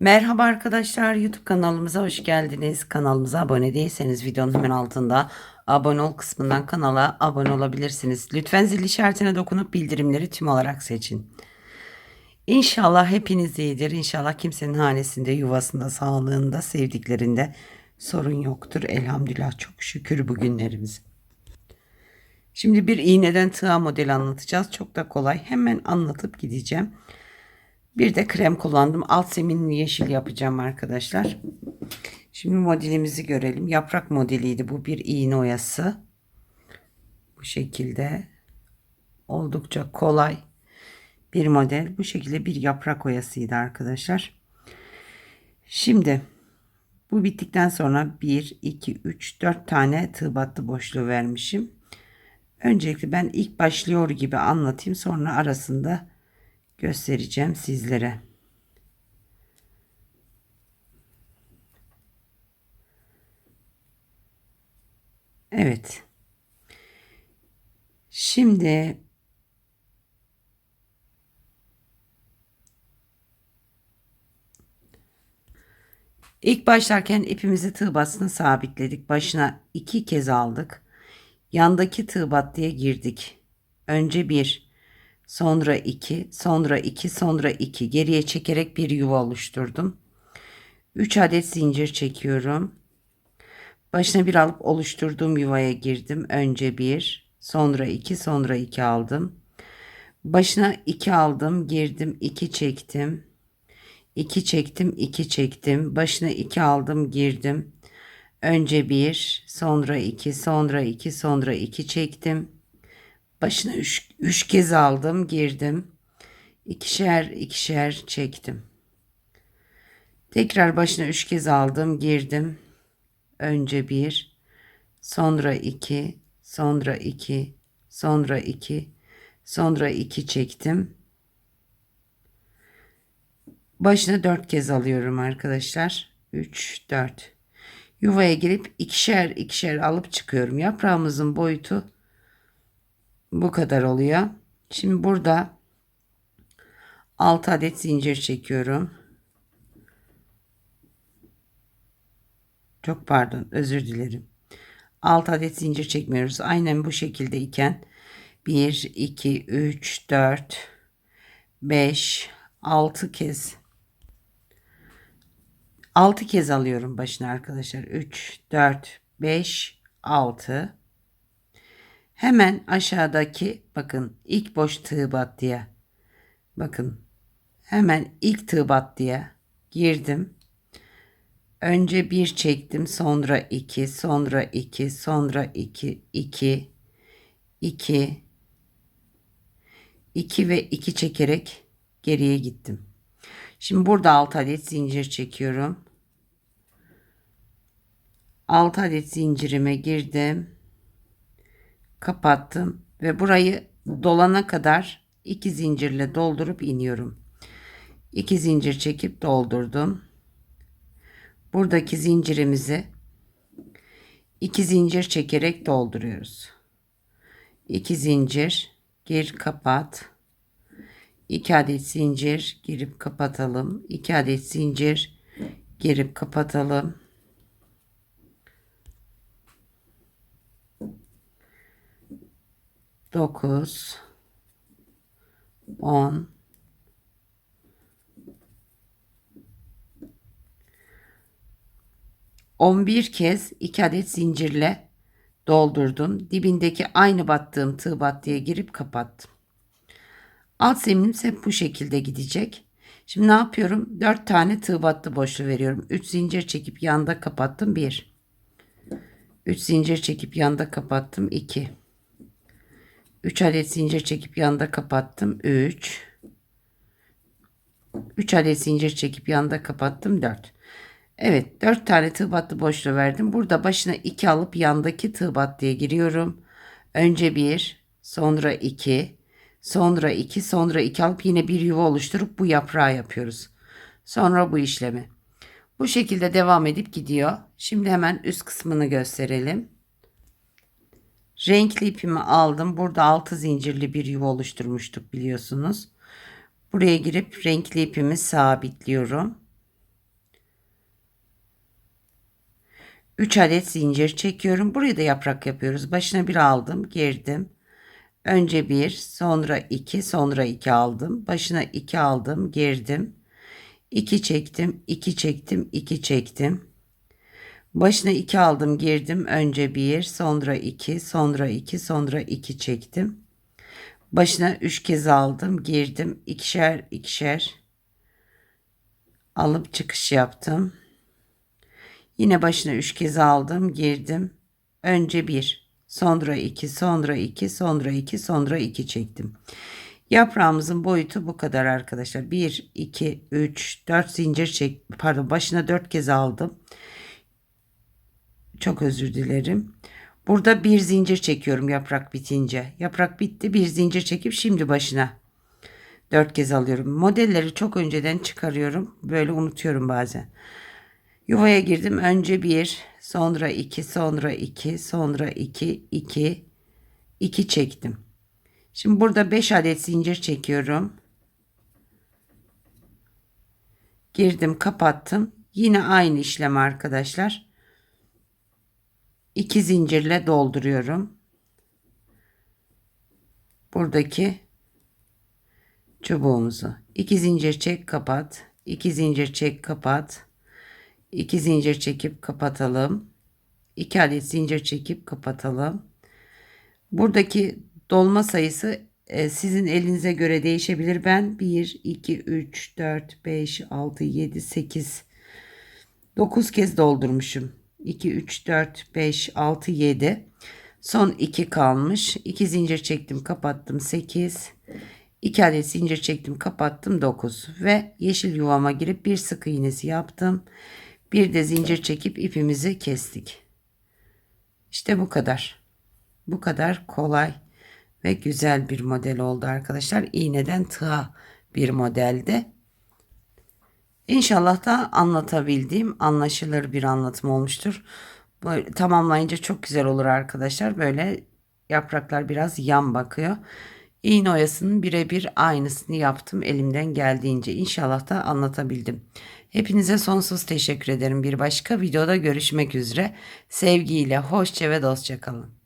Merhaba arkadaşlar YouTube kanalımıza hoş geldiniz. Kanalımıza abone değilseniz videonun hemen altında abone ol kısmından kanala abone olabilirsiniz. Lütfen zil işaretine dokunup bildirimleri tüm olarak seçin. İnşallah hepiniz iyidir. İnşallah kimsenin hanesinde, yuvasında, sağlığında, sevdiklerinde sorun yoktur. Elhamdülillah çok şükür bugünlerimiz. Şimdi bir iğneden tığa modeli anlatacağız. Çok da kolay. Hemen anlatıp gideceğim. Bir de krem kullandım. Alt zeminini yeşil yapacağım arkadaşlar. Şimdi modelimizi görelim. Yaprak modeliydi bu. Bir iğne oyası. Bu şekilde. Oldukça kolay bir model. Bu şekilde bir yaprak oyasıydı arkadaşlar. Şimdi bu bittikten sonra 1, 2, 3, 4 tane tığ battı boşluğu vermişim. Öncelikle ben ilk başlıyor gibi anlatayım. Sonra arasında göstereceğim sizlere. Evet. Şimdi ilk başlarken ipimizi tığ battısına sabitledik. Başına iki kez aldık. Yandaki tığ battıya girdik. Önce bir, sonra 2, sonra 2, sonra 2 geriye çekerek bir yuva oluşturdum. 3 adet zincir çekiyorum. Başına bir alıp oluşturduğum yuvaya girdim. Önce 1, sonra 2, sonra 2 aldım. Başına 2 aldım, girdim, 2 çektim. 2 çektim, 2 çektim. Başına 2 aldım, girdim. Önce 1, sonra 2, sonra 2, sonra 2 çektim. Başına üç, üç kez aldım, girdim. İkişer ikişer çektim. Tekrar başına üç kez aldım, girdim. Önce bir, sonra iki, sonra iki, sonra iki, sonra iki çektim. Başına dört kez alıyorum arkadaşlar. Üç, dört. Yuvaya girip ikişer ikişer alıp çıkıyorum. Yaprağımızın boyutu bu kadar oluyor. Şimdi burada 6 adet zincir çekiyorum. Çok pardon özür dilerim. 6 adet zincir çekmiyoruz. Aynen bu şekilde iken 1, 2, 3, 4, 5, 6 kez 6 kez alıyorum başına arkadaşlar. 3, 4, 5, 6 Hemen aşağıdaki bakın ilk boş tığ battıya. Bakın hemen ilk tığ battıya girdim. Önce bir çektim sonra iki sonra iki sonra iki iki iki iki ve iki çekerek geriye gittim. Şimdi burada 6 adet zincir çekiyorum. 6 adet zincirime girdim kapattım ve burayı dolana kadar iki zincirle doldurup iniyorum. İki zincir çekip doldurdum. Buradaki zincirimizi iki zincir çekerek dolduruyoruz. İki zincir gir kapat. İki adet zincir girip kapatalım. İki adet zincir girip kapatalım. 9 10 11 kez 2 adet zincirle doldurdum. Dibindeki aynı battığım tığ battıya girip kapattım. Alt zeminimiz hep bu şekilde gidecek. Şimdi ne yapıyorum? 4 tane tığ battı boşluğu veriyorum. 3 zincir çekip yanda kapattım. 1 3 zincir çekip yanda kapattım. 2 3 adet zincir çekip yanda kapattım. 3 3 adet zincir çekip yanda kapattım. 4 Evet 4 tane tığ battı boşluğu verdim. Burada başına 2 alıp yandaki tığ battıya giriyorum. Önce 1 sonra 2 sonra 2 sonra 2 alıp yine bir yuva oluşturup bu yaprağı yapıyoruz. Sonra bu işlemi. Bu şekilde devam edip gidiyor. Şimdi hemen üst kısmını gösterelim. Renkli ipimi aldım. Burada 6 zincirli bir yuva oluşturmuştuk biliyorsunuz. Buraya girip renkli ipimi sabitliyorum. 3 adet zincir çekiyorum. Buraya da yaprak yapıyoruz. Başına bir aldım, girdim. Önce bir, sonra iki, sonra iki aldım. Başına iki aldım, girdim. 2 çektim, 2 çektim, 2 çektim. Başına 2 aldım, girdim. Önce 1, sonra 2, sonra 2, sonra 2 çektim. Başına 3 kez aldım, girdim. ikişer ikişer alıp çıkış yaptım. Yine başına 3 kez aldım, girdim. Önce 1, sonra 2, sonra 2, sonra 2, sonra 2 çektim. Yaprağımızın boyutu bu kadar arkadaşlar. 1, 2, 3, 4 zincir çek. Pardon başına 4 kez aldım. Çok özür dilerim. Burada bir zincir çekiyorum yaprak bitince. Yaprak bitti bir zincir çekip şimdi başına 4 kez alıyorum. Modelleri çok önceden çıkarıyorum. Böyle unutuyorum bazen. Yuvaya girdim. Önce 1, sonra 2, sonra 2, sonra 2, 2, 2 çektim. Şimdi burada 5 adet zincir çekiyorum. Girdim, kapattım. Yine aynı işlem arkadaşlar. 2 zincirle dolduruyorum. Buradaki çubuğumuzu. 2 zincir çek, kapat. 2 zincir çek, kapat. 2 zincir çekip kapatalım. 2 adet zincir çekip kapatalım. Buradaki dolma sayısı e, sizin elinize göre değişebilir. Ben 1, 2, 3, 4, 5, 6, 7, 8, 9 kez doldurmuşum. 2, 3, 4, 5, 6, 7. Son 2 kalmış. 2 zincir çektim kapattım 8. 2 adet zincir çektim kapattım 9. Ve yeşil yuvama girip bir sık iğnesi yaptım. Bir de zincir çekip ipimizi kestik. İşte bu kadar. Bu kadar kolay ve güzel bir model oldu arkadaşlar. İğneden tığa bir modelde. İnşallah da anlatabildiğim anlaşılır bir anlatım olmuştur. Böyle tamamlayınca çok güzel olur arkadaşlar. Böyle yapraklar biraz yan bakıyor. İğne oyasının birebir aynısını yaptım elimden geldiğince. İnşallah da anlatabildim. Hepinize sonsuz teşekkür ederim. Bir başka videoda görüşmek üzere. Sevgiyle, hoşça ve dostça kalın.